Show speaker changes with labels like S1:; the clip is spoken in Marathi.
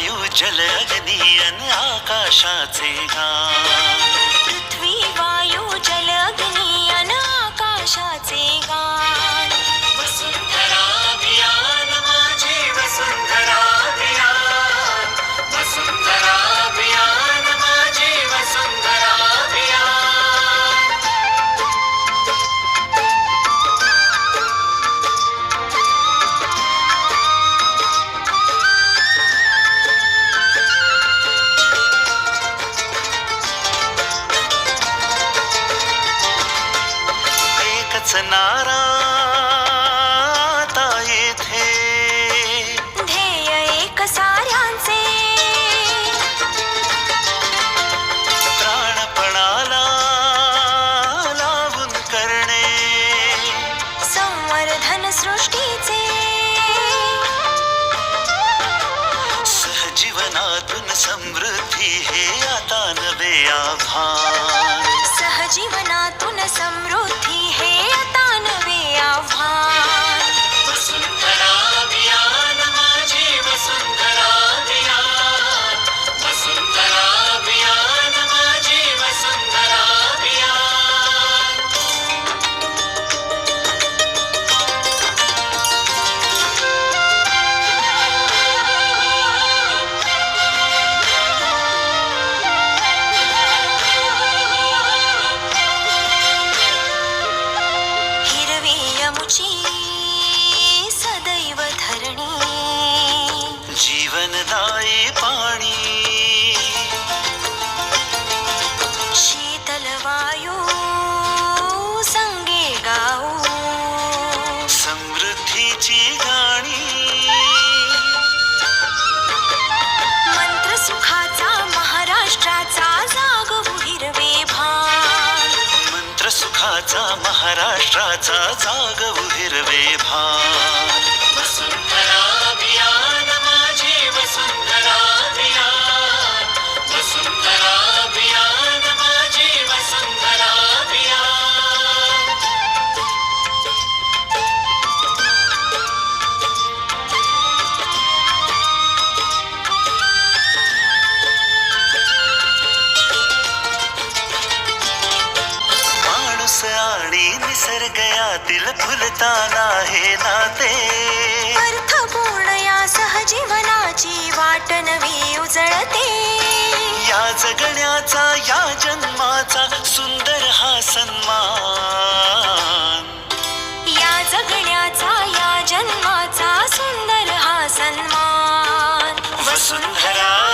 S1: वायु जल अग्नी आकाशाचे गा
S2: अपना ऋषि सदैव धरणी
S1: जीवनदायी
S2: महाराष्ट्राचा जागवू
S1: जीवनातील फुलताना हे नाते.
S2: अर्थपूर्ण या सहजीवनाची वाट नवी उजळते.
S1: या जगण्याचा या जन्माचा सुंदर हा सन्मान.
S2: या जगण्याचा या जन्माचा सुंदर हा सन्मान.
S1: वसुंधरा